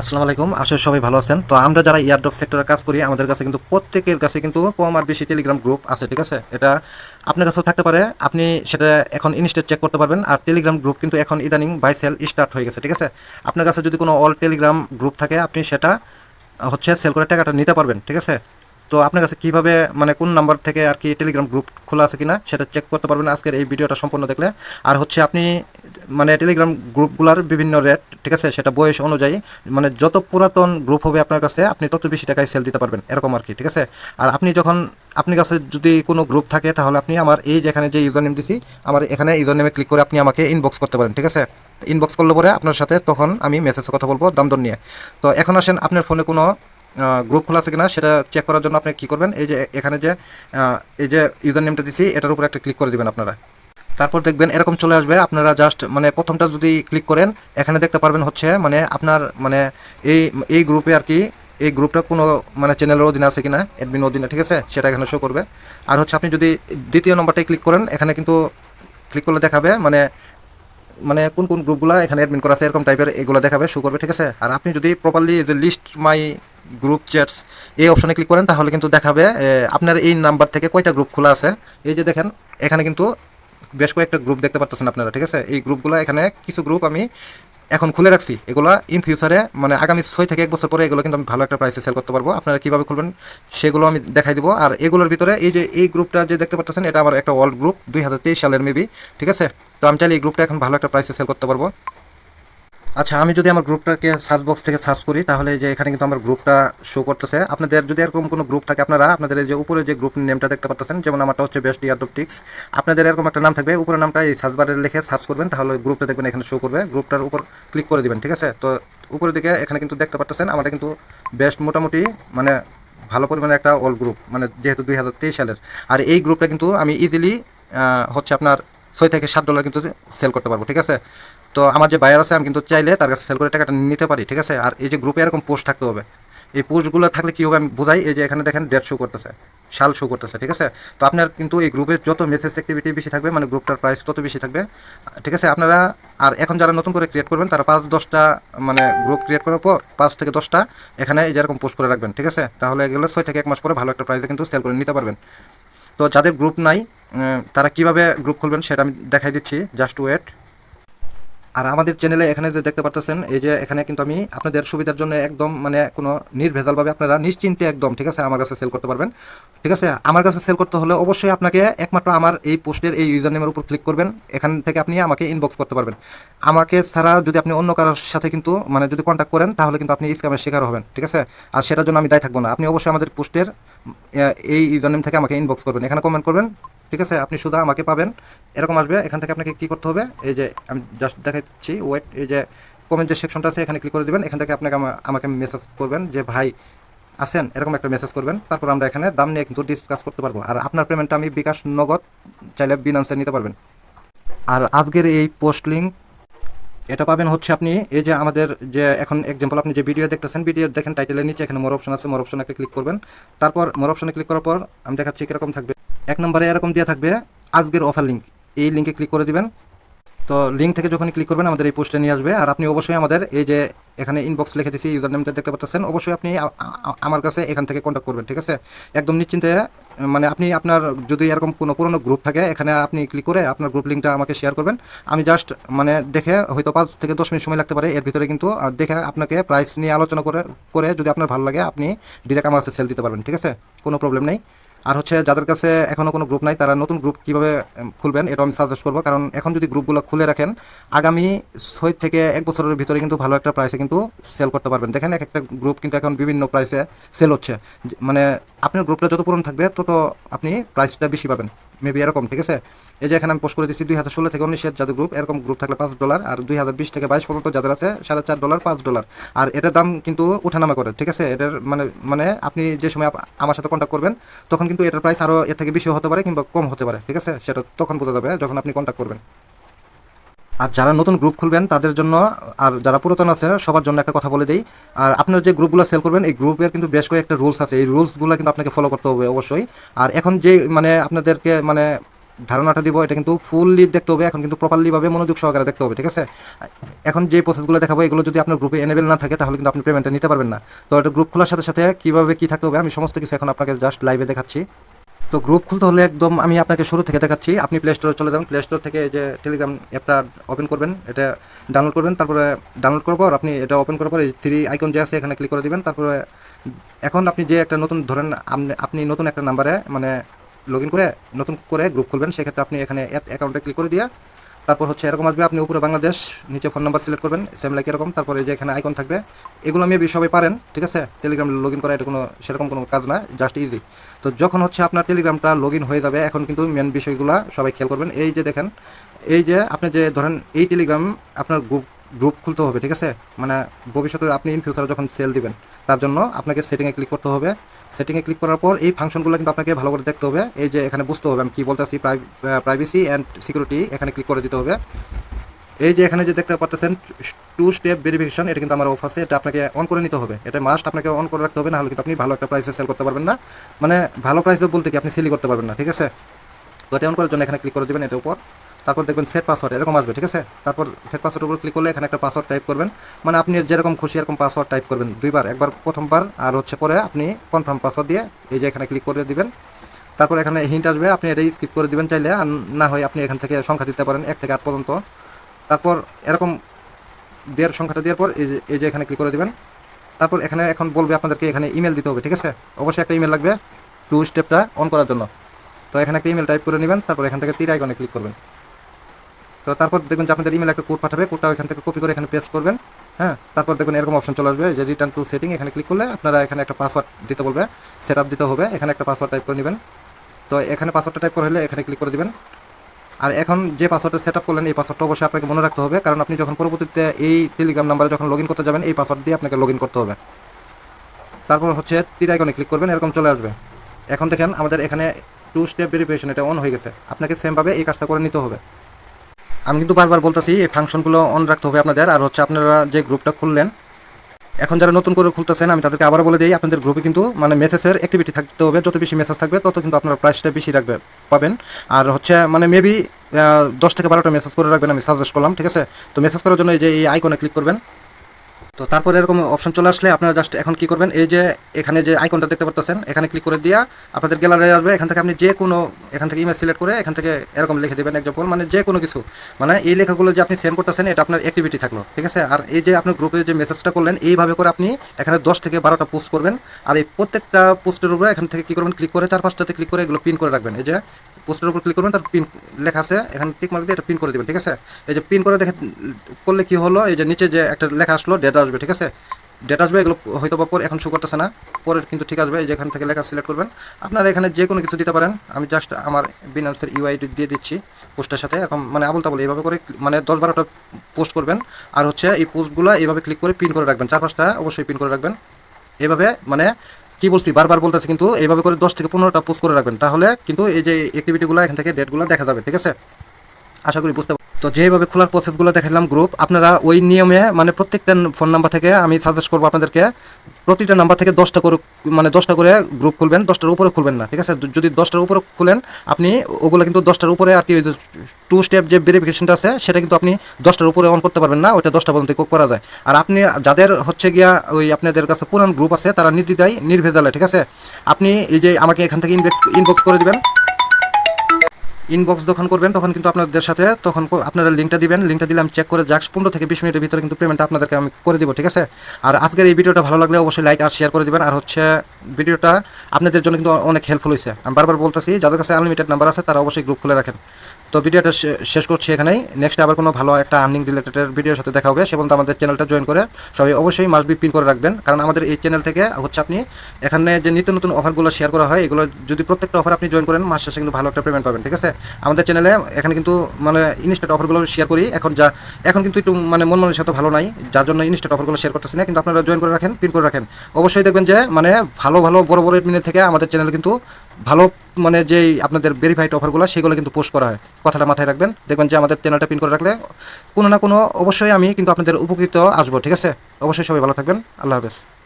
আসসালামু আলাইকুম আসলে সবাই ভালো আছেন। তো আমরা যারা ইয়ারড্রপ সেক্টরে কাজ করি, আমাদের কাছে কিন্তু প্রত্যেকের কাছে কিন্তু কম আর বেশি টেলিগ্রাম গ্রুপ আছে, ঠিক আছে? এটা আপনার কাছেও থাকতে পারে, আপনি সেটা এখন ইনস্টেট চেক করতে পারবেন। আর টেলিগ্রাম গ্রুপ কিন্তু এখন ইদানিং বাই সেল স্টার্ট হয়ে গেছে, ঠিক আছে? আপনার কাছে যদি কোনো অল টেলিগ্রাম গ্রুপ থাকে, আপনি সেটা হচ্ছে সেল করে টাকাটা নিতে পারবেন, ঠিক আছে? তো আপনার কাছে কীভাবে মানে কোন নাম্বার থেকে আর কি টেলিগ্রাম গ্রুপ খোলা আছে কিনা সেটা চেক করতে পারবেন। আজকের এই ভিডিওটা সম্পূর্ণ দেখলে। আর হচ্ছে আপনি মানে টেলিগ্রাম গ্রুপগুলোর বিভিন্ন রেট ঠিক আছে? সেটা বয়স অনুযায়ী মানে যত পুরাতন গ্রুপ হবে আপনার কাছে, আপনি তত বেশি টাকায় সেল দিতে পারবেন, এরকম আর কি, ঠিক আছে? আর আপনি যখন, আপনার কাছে যদি কোনো গ্রুপ থাকে, তাহলে আপনি আমার এই যেখানে যে ইউজার নেম দিছি, আমার এখানে ইউজার নেমে ক্লিক করে আপনি আমাকে ইনবক্স করতে পারেন, ঠিক আছে? ইনবক্স করলে পরে আপনার সাথে তখন আমি মেসেজে কথা বলব, দাম দর নিয়ে। তো এখন আসেন, আপনার ফোনে কোনো গ্রুপ খোলা আছে কিনা সেটা চেক করার জন্য আপনি কি করবেন? এই যে এখানে যে এই যে ইউজার নেমটা দিছি, এটার উপর একটা ক্লিক করে দিবেন আপনারা। তারপর দেখবেন এরকম চলে আসবে, আপনারা জাস্ট মানে প্রথমটা যদি ক্লিক করেন, এখানে দেখতে পারবেন হচ্ছে মানে আপনার মানে এই এই গ্রুপে আর কি এই গ্রুপটা কোনো মানে চ্যানেলের অধীনে আছে কিনা অ্যাডমিন অধীনে, ঠিক আছে? সেটা এখানে শো করবে। আর হচ্ছে আপনি যদি দ্বিতীয় নম্বরটাই ক্লিক করেন, এখানে কিন্তু ক্লিক করলে দেখাবে মানে মানে কোন কোন গ্রুপগুলো এখানে অ্যাডমিন করা আছে, এরকম টাইপের এগুলো দেখাবে শো করবে, ঠিক আছে? আর আপনি যদি প্রপারলি যে লিস্ট মাই গ্রুপ চ্যাটস এই অপশনে ক্লিক করেন, তাহলে কিন্তু দেখাবে আপনার এই নাম্বার থেকে কয়টা গ্রুপ খোলা আছে। এই যে দেখেন, এখানে কিন্তু বেশ কয়েকটা গ্রুপ দেখতে পাচ্ছেন আপনারা, ঠিক আছে? এই গ্রুপগুলো এখানে কিছু গ্রুপ আমি এখন খুলে রাখছি। এগুলো ইন ফিউচারে মানে আগামী ছয় থেকে এক বছর পরে এগুলো কিন্তু আমি ভালো একটা প্রাইসে সেল করতে পারব। আপনারা কীভাবে খুলবেন, সেগুলো আমি দেখাই দিব। আর এগুলোর ভিতরে এই যে, এই গ্রুপটা যে দেখতে পাচ্ছেন এটা আমার একটা ওয়ার্ল্ড গ্রুপ দুই হাজার তেইশ সালের মেবি ঠিক আছে? তো আমি চাইলে এই গ্রুপটা এখন ভালো একটা প্রাইসে সেল করতে পারব। আচ্ছা আমি যদি আমার গ্রুপটাকে সার্চ বক্স থেকে সার্চ করি, তাহলে যে এখানে কিন্তু আমার গ্রুপটা শো করতেছে। আপনাদের যদি এরকম কোনো গ্রুপ থাকে, আপনারা আপনাদের যে উপরে যে গ্রুপ নেমটা দেখতে পাচ্ছেন যেমন আমারটা হচ্ছে বেস্ট ইয়ারডপটিক্স আপনাদের এরকম একটা নাম থাকবে উপরে নামটা এই সার্চ বারে লিখে সার্চ করবেন, তাহলে গ্রুপটা দেখবেন এখানে শো করবে। গ্রুপটার উপর ক্লিক করে দিবেন, ঠিক আছে? তো উপরের দিকে এখানে কিন্তু দেখতে পাচ্ছেন আমারটা কিন্তু বেস্ট মোটামুটি মানে ভালো পরিমাণে একটা অল গ্রুপ মানে যেহেতু দুই হাজার তেইশ সালের। আর এই গ্রুপটা কিন্তু আমি ইজিলি হচ্ছে আপনার ছয় থেকে সাত ডলার কিন্তু সেল করতে পারব, ঠিক আছে? তো আমার যে বায়ার আছে, আমি কিন্তু চাইলে তার কাছে সেল করে টাকাটা নিতে পারি, ঠিক আছে? আর এই যে গ্রুপে এরকম পোস্ট থাকতে হবে, এই পোস্টগুলো থাকলে কী হবে আমি বোঝাই, এই যে এখানে দেখেন ডেট শো করতেছে, সাল শো করতেছে, ঠিক আছে? তো আপনার কিন্তু এই গ্রুপের যত মেসেজ অ্যাক্টিভিটি বেশি থাকবে মানে গ্রুপটার প্রাইস তত বেশি থাকবে, ঠিক আছে? আপনারা, আর এখন যারা নতুন করে ক্রিয়েট করবেন, তারা পাঁচ, দশটা মানে গ্রুপ ক্রিয়েট করার পর পাঁচ থেকে দশটা এখানে এই যেরকম পোস্ট করে রাখবেন, ঠিক আছে? তাহলে এগুলো ছয় থেকে এক মাস পরে ভালো একটা প্রাইসে কিন্তু সেল করে নিতে পারবেন। তো যাদের গ্রুপ নাই তারা কীভাবে গ্রুপ খুলবেন সেটা আমি দেখাই দিচ্ছি জাস্ট ওয়েট আর আমাদের চ্যানেলে এখানে যে দেখতে পাচ্ছেন এই যে এখানে কিন্তু আমি আপনাদের সুবিধার জন্য একদম মানে কোনো নির্ভেজালভাবে আপনারা নিশ্চিন্তে একদম, ঠিক আছে, আমার কাছে সেল করতে পারবেন। ঠিক আছে, আমার কাছে সেল করতে হলে অবশ্যই আপনাকে একমাত্র আমার এই পোস্টের এই ইউজার নেমের উপর ক্লিক করবেন। এখান থেকে আপনি আমাকে ইনবক্স করতে পারবেন। আমাকে ছাড়া যদি আপনি অন্য কারোর সাথে কিন্তু মানে যদি কন্ট্যাক্ট করেন, তাহলে কিন্তু আপনি স্ক্যামের শিকার হবেন, ঠিক আছে? আর সেটার জন্য আমি দায়ী থাকব না। আপনি অবশ্যই আমাদের পোস্টের এই ইউজার নেম থেকে আমাকে ইনবক্স করবেন। এখানে কমেন্ট করবেন ঠিক আছে, আপনি শুধু আমাকে পাবেন। এরকম আসবে, এখান থেকে আপনাকে কী করতে হবে? এই যে, আমি জাস্ট দেখাচ্ছি ওয়েট এই যে কমেন্ট যে সেকশনটা আছে, এখানে ক্লিক করে দেবেন। এখান থেকে আপনাকে আমা- আমাকে মেসেজ করবেন যে, ভাই, আছেন? এরকম একটা মেসেজ করবেন। তারপর আমরা এখানে দাম নিয়ে কিন্তু ডিসকাস করতে পারব। আর আপনার পেমেন্টটা আমি বিকাশ নগদ চাইলে বিনান্সে নিতে পারবেন। আর আজকের এই পোস্ট লিঙ্ক এটা পাবেন হচ্ছে আপনি এই যে আমাদের যে এখন এক্সাম্পল আপনি যে ভিডিও দেখতেছেন ভিডিও দেখেন টাইটেলের নিচে এখানে মোর অপশন আছে মোর অপশনে একটা ক্লিক করবেন। তারপর মোর অপশনে ক্লিক করার পর আমি দেখাচ্ছি কীরকম থাকবে। এক নম্বরে এরকম দিয়ে থাকবে আজকের অফার লিঙ্ক এই লিঙ্কে ক্লিক করে দিবেন। তো লিঙ্ক থেকে যখন ক্লিক করবেন, আমাদের এই পোস্টে নিয়ে আসবে। আর আপনি অবশ্যই আমাদের এই যে এখানে ইনবক্স লিখে দিচ্ছি ইউজার নেমটা দেখতে পাচ্ছেন, অবশ্যই আপনি আমার কাছে এখান থেকে কন্ট্যাক্ট করবেন, ঠিক আছে? একদম নিশ্চিন্তে মানে আপনি আপনার যদি এরকম কোনো পুরনো গ্রুপ থাকে, এখানে আপনি ক্লিক করে আপনার গ্রুপ লিঙ্কটা আমাকে শেয়ার করবেন। আমি জাস্ট মানে দেখে হয়তো পাঁচ থেকে দশ মিনিট সময় লাগতে পারে, এর ভিতরে কিন্তু দেখে আপনাকে প্রাইস নিয়ে আলোচনা করে করে যদি আপনার ভালো লাগে, আপনি ডিরেক্ট আমার কাছে সেল দিতে পারবেন, ঠিক আছে? কোনো প্রবলেম নেই। আর হচ্ছে যাদের কাছে এখনও কোনো গ্রুপ নাই, তারা নতুন গ্রুপ কীভাবে খুলবেন এটা আমি সাজেস্ট করব। কারণ এখন যদি গ্রুপগুলো খুলে রাখেন, আগামী ছয় থেকে এক বছরের ভিতরে কিন্তু ভালো একটা প্রাইসে কিন্তু সেল করতে পারবেন। দেখেন এক একটা গ্রুপ কিন্তু এখন বিভিন্ন প্রাইসে সেল হচ্ছে। মানে আপনার গ্রুপটা যত পূরণ থাকবে, তত আপনি প্রাইসটা বেশি পাবেন। মেবি এরকম, ঠিক আছে? এই যে এখানে আমি পোস্ট করে দিচ্ছি দুই হাজার ষোলো থেকে উনিশ উনিশের যাদের গ্রুপ এরকম গ্রুপ থাকলে পাঁচ ডলার আর দুই হাজার বিশ থেকে বাইশ পর্যন্ত যাদের আছে, সাড়ে চার ডলার পাঁচ ডলার আর এটার দাম কিন্তু উঠানামা করে, ঠিক আছে? এটার মানে মানে আপনি যে সময় আমার সাথে কন্ট্যাক্ট করবেন, তখন কিন্তু এটার প্রাইস আরও এর থেকে বেশি হতে পারে কিংবা কম হতে পারে, ঠিক আছে? সেটা তখন বোঝা যাবে যখন আপনি কন্ট্যাক্ট করবেন। আর যারা নতুন গ্রুপ খুলবেন, তাদের জন্য আর যারা পুরাতন আছে, সবার জন্য একটা কথা বলে দিই। আর আপনার যে গ্রুপগুলো সেল করবেন, এই গ্রুপের কিন্তু বেশ কয়েকটা রুলস আছে। এই রুলসগুলো কিন্তু আপনাকে ফলো করতে হবে অবশ্যই। আর এখন যে মানে আপনাদেরকে মানে ধারণাটা দিব, এটা কিন্তু ফুললি দেখতে হবে। এখন কিন্তু প্রপারলিভাবে মনোযোগ সহকারে দেখতে হবে, ঠিক আছে? এখন যে প্রসেসগুলো দেখাবো, এগুলো যদি আপনার গ্রুপে এনেবেল না থাকে, তাহলে কিন্তু আপনি পেমেন্টটা নিতে পারবেন না। তো এটা গ্রুপ খোলার সাথে সাথে কীভাবে কী থাকতে হবে, আমি সমস্ত কিছু এখন আপনাকে জাস্ট লাইভে দেখাচ্ছি। তো গ্রুপ খুলতে হলে একদম আমি আপনাকে শুরু থেকে দেখাচ্ছি। আপনি প্লে স্টোরে চলে যাবেন প্লে স্টোর থেকে যে টেলিগ্রাম অ্যাপটা ওপেন করবেন, এটা ডাউনলোড করবেন। তারপরে ডাউনলোড করার পর আপনি এটা ওপেন করার পর এই থ্রি আইকন যে আছে এখানে ক্লিক করে দেবেন। তারপরে এখন আপনি যে একটা নতুন ধরেন আপনি- নতুন একটা নাম্বারে মানে লগ করে নতুন করে গ্রুপ খুলবেন। সেক্ষেত্রে আপনি এখানে অ্যাপ অ্যাকাউন্টে ক্লিক করে দিয়ে তারপর হচ্ছে এরকম আসবে, আপনি উপরে বাংলাদেশ, নিচে ফোন নাম্বার সিলেক্ট করবেন সেম লাইক এরকম, তারপরে যে এখানে আইকন থাকবে, এগুলো মেবি সবাই পারেন, ঠিক আছে? টেলিগ্রাম লগ ইন করা এটা কোনো, সেরকম কোনো কাজ না জাস্ট ইজি তো যখন হচ্ছে আপনার টেলিগ্রামটা লগ ইন হয়ে যাবে, এখন কিন্তু মেন বিষয়গুলো সবাই খেয়াল করবেন। এই যে দেখেন, এই যে আপনি যে ধরেন এই টেলিগ্রাম আপনার গ্রুপ গ্রুপ খুলতে হবে, ঠিক আছে? মানে ভবিষ্যতে আপনি ইন ফিউচারে যখন সেল দিবেন, তার জন্য আপনাকে সেটিংয়ে ক্লিক করতে হবে। সেটিংয়ে ক্লিক করার পর এই ফাংশনগুলো কিন্তু আপনাকে ভালো করে দেখতে হবে। এই যে এখানে বুঝতে হবে আমি কী বলতেছি প্রাইভেসি অ্যান্ড সিকিউরিটি এখানে ক্লিক করে দিতে হবে। এই যে এখানে যে দেখতে পাচ্ছেন টু স্টেপ ভেরিফিকেশন এটা কিন্তু আমার অফ আছে, এটা আপনাকে অন করে নিতে হবে। এটা মাস্ট আপনাকে অন করে রাখতে হবে না হলে কিন্তু আপনি ভালো একটা প্রাইসে সেল করতে পারবেন না। মানে ভালো প্রাইসে বলতে কি আপনি সেলই করতে পারবেন না, ঠিক আছে? তো এটা অন করার জন্য এখানে ক্লিক করে দেবেন, এটার উপর। তারপর দেখবেন সেট পাসওয়ার্ড এরকম আসবে, ঠিক আছে? তারপর সেট পাসওয়ার্ডের উপর ক্লিক করলে এখানে একটা পাসওয়ার্ড টাইপ করবেন। মানে আপনি যেরকম খুশি এরকম পাসওয়ার্ড টাইপ করবেন দুইবার, একবার, প্রথমবার, আর হচ্ছে পরে আপনি কনফার্ম পাসওয়ার্ড দিয়ে এই যে এখানে ক্লিক করে দিবেন। তারপর এখানে হিন্ট আসবে, আপনি এটাই স্কিপ করে দিবেন চাইলে, আর না হয় আপনি এখান থেকে সংখ্যা দিতে পারেন এক থেকে আট পর্যন্ত। তারপর এরকম দেওয়ার সংখ্যাটা দেওয়ার পর এই যে এখানে ক্লিক করে দিবেন। তারপর এখানে এখন বলবে আপনাদেরকে এখানে ইমেল দিতে হবে, ঠিক আছে? অবশ্যই একটা ইমেল লাগবে টু স্টেপটা অন করার জন্য। তো এখানে একটা ইমেল টাইপ করে নেবেন, তারপর এখান থেকে তীর আইকনে ক্লিক করবেন। তো তারপর দেখবেন যে আপনাদের ইমেল একটা কোড পাঠাবে কোডটা এখান থেকে কপি করে এখানে পেস্ট করবেন হ্যাঁ? তারপর দেখবেন এরকম অপশন চলে আসবে, যে রিটার্ন টু সেটিং এখানে ক্লিক করলে আপনারা এখানে একটা পাসওয়ার্ড দিতে বলবে সেট দিতে হবে, এখানে একটা পাসওয়ার্ড টাইপ করে নেবেন। তো এখানে পাসওয়ার্ডটা টাইপ করে হলে এখানে ক্লিক করে দিবেন। আর এখন যে পাসওয়ার্ডটা সেট আপ করলেন, এই পাসওয়ার্ডটা অবশ্যই আপনাকে মনে রাখতে হবে, কারণ আপনি যখন পরবর্তীতে এই টেলিগ্রাম নাম্বারে যখন লগ করতে যাবেন, এই পাসওয়ার্ড দিয়ে আপনাকে লগ করতে হবে। তারপর হচ্ছে তীর আইকনে ক্লিক করবেন, এরকম চলে আসবে। এখন দেখেন আমাদের এখানে টু স্টেপ ভেরিফিকেশন এটা অন হয়ে গেছে। আপনাকে সেমভাবে এই কাজটা করে নিতে হবে। আমি কিন্তু বারবার বলতেছি, এই ফাংশনগুলো অন রাখতে হবে আপনাদের। আর হচ্ছে আপনারা যে গ্রুপটা খুললেন, এখন যারা নতুন করে খুলতেছেন, আমি তাদেরকে আবারও বলে দিই, আপনাদের গ্রুপে কিন্তু মানে মেসেজের অ্যাক্টিভিটি থাকতে হবে। যত বেশি মেসেজ থাকবে, তত কিন্তু আপনার প্রাইসটা বেশি রাখবে, পাবেন। আর হচ্ছে মানে মেবি দশ থেকে বারোটা মেসেজ করে রাখবেন, আমি সাজেস্ট করলাম, ঠিক আছে? তো মেসেজ করার জন্য এই যে এই আইকনে ক্লিক করবেন। তো তারপর এরকম অপশন চলে আসলে আপনারা জাস্ট এখন কি করবেন? এই যে এখানে যে আইকনটা দেখতে পাচ্ছেন এখানে ক্লিক করে দিয়া আপনাদের গ্যালারি আসবে। এখান থেকে আপনি যে কোনো এখান থেকে ইমেজ সিলেক্ট করে এখান থেকে এরকম লিখে দেবেন এক্সাম্পল মানে যে কোনো কিছু। মানে এই লেখাগুলো যে আপনি সেন্ড করতেছেন, এটা আপনার অ্যাক্টিভিটি থাকল, ঠিক আছে? আর এই যে আপনার গ্রুপে যে মেসেজটা করলেন, এইভাবে করে আপনি এখানে দশ থেকে বারোটা পোস্ট করবেন। আর এই প্রত্যেকটা পোস্টের উপরে এখান থেকে কি করবেন? ক্লিক করে চার পাঁচটাতে ক্লিক করে এগুলো পিন করে রাখবেন। এই যে পোস্টের উপর ক্লিক করবেন, তার পিন লেখা আছে, এখানে টিক মার্ক দিয়ে এটা পিন করে দেবেন, ঠিক আছে? এই যে পিন করে দেখে, করলে কি হলো? এই যে নিচে যে একটা লেখা আসলো ডেটা আসবে, ঠিক আছে? ডেটা আসবে, এগুলো হয়তো বা পর, এখন শো করতেছে না। পরে কিন্তু ঠিক আসবে, এই যে এখান থেকে লেখা সিলেক্ট করবেন। আপনারা এখানে যে কোনো কিছু দিতে পারেন। আমি জাস্ট আমার বিনান্সের ইউআইডি দিয়ে দিচ্ছি পোস্টের সাথে। এখন মানে আবল তাবল এইভাবে করে মানে দশ বারোটা পোস্ট করবেন। আর হচ্ছে এই পোস্টগুলো এইভাবে ক্লিক করে পিন করে রাখবেন। চার পাঁচটা অবশ্যই পিন করে রাখবেন। এভাবে মানে কি বলছি? বারবার বলতেছি কিন্তু এইভাবে করে দশ থেকে পনেরোটা পোস্ট করে রাখবেন। তাহলে কিন্তু এই যে অ্যাক্টিভিটিগুলো এখান থেকে ডেটগুলো দেখা যাবে, ঠিক আছে? আশা করি বুঝতে তো যেভাবে খোলার প্রসেসগুলো দেখালাম গ্রুপ আপনারা ওই নিয়মে মানে প্রত্যেকটা ফোন নাম্বার থেকে আমি সাজেস্ট করব আপনাদেরকে, প্রতিটা নাম্বার থেকে দশটা করে মানে দশটা করে গ্রুপ খুলবেন, দশটার উপরে খুলবেন না, ঠিক আছে? যদি দশটার উপরে খুলেন, আপনি ওগুলো কিন্তু দশটার উপরে আর কি ওই যে টু স্টেপ যে ভেরিফিকেশনটা আছে, সেটা কিন্তু আপনি দশটার উপরে অন করতে পারবেন না, ওইটা দশটা পর্যন্ত করা যায়। আর আপনি যাদের হচ্ছে গিয়া ওই আপনাদের কাছে পুরান গ্রুপ আছে, তারা নির্দ্বিধায় নির্ভেজালে, ঠিক আছে? আপনি এই যে আমাকে এখান থেকে ইনবক্স ইনবক্স করে দিবেন। ইনবক্স যখন করবেন, তখন কিন্তু আপনাদের সাথে, তখন আপনারা লিঙ্কটা দিবেন। লিঙ্কটা দিলে আমি চেক করে যাক পনেরো থেকে বিশ মিনিটের ভিতরে কিন্তু পেমেন্টটা আপনাদেরকে আমি করে দিব, ঠিক আছে? আর আজকের এই ভিডিওটা ভালো লাগলে অবশ্যই লাইক আর শেয়ার করে দিবেন। আর হচ্ছে, ভিডিওটা আপনাদের জন্য কিন্তু অনেক হেল্পফুল হয়েছে আমি বারবার বলতেছি, যাদের কাছে আনলিমিটেড নাম্বার আছে, তারা অবশ্যই গ্রুপ খুলে রাখেন। তো ভিডিওটা শেষ করছি এখানেই। নেক্সট আবার কোনো ভালো একটা আর্নিং রিলেটেড ভিডিওর সাথে দেখা হবে। সে পর্যন্ত আমাদের চ্যানেলটা জয়েন করে সবাই অবশ্যই মাস্ট বি পিন করে রাখবেন। কারণ আমাদের এই চ্যানেল থেকে হচ্ছে আপনি এখানে যে নিত্য নতুন অফারগুলো শেয়ার করা হয়, এগুলো যদি প্রত্যেকটা অফার আপনি জয়েন করেন মাস শেষে কিন্তু ভালো একটা পেমেন্ট পাবেন, ঠিক আছে? আমাদের চ্যানেলে এখানে কিন্তু মানে ইনস্টেট অফারগুলো শেয়ার করি। এখন যা, এখন কিন্তু একটু মানে মন মনের সাথে ভালো নাই, যার জন্য ইনস্টেট অফারগুলো শেয়ার করতেছি না। কিন্তু আপনারা জয়েন করে রাখেন পিন করে রাখেন। অবশ্যই দেখবেন যে মানে ভালো ভালো, বড় বড় এডমিনের থেকে আমাদের চ্যানেল কিন্তু ভালো মানে যেই আপনাদের ভেরিফাইড অফারগুলো সেগুলো কিন্তু পোস্ট করা হয়। কথাটা মাথায় রাখবেন। দেখবেন যে আমাদের চ্যানেলটা পিন করে রাখলে কোনো না কোনো অবশ্যই আমি কিন্তু আপনাদের উপকৃত আসব, ঠিক আছে? অবশ্যই সবাই ভালো থাকবেন। আল্লাহ হাফেজ।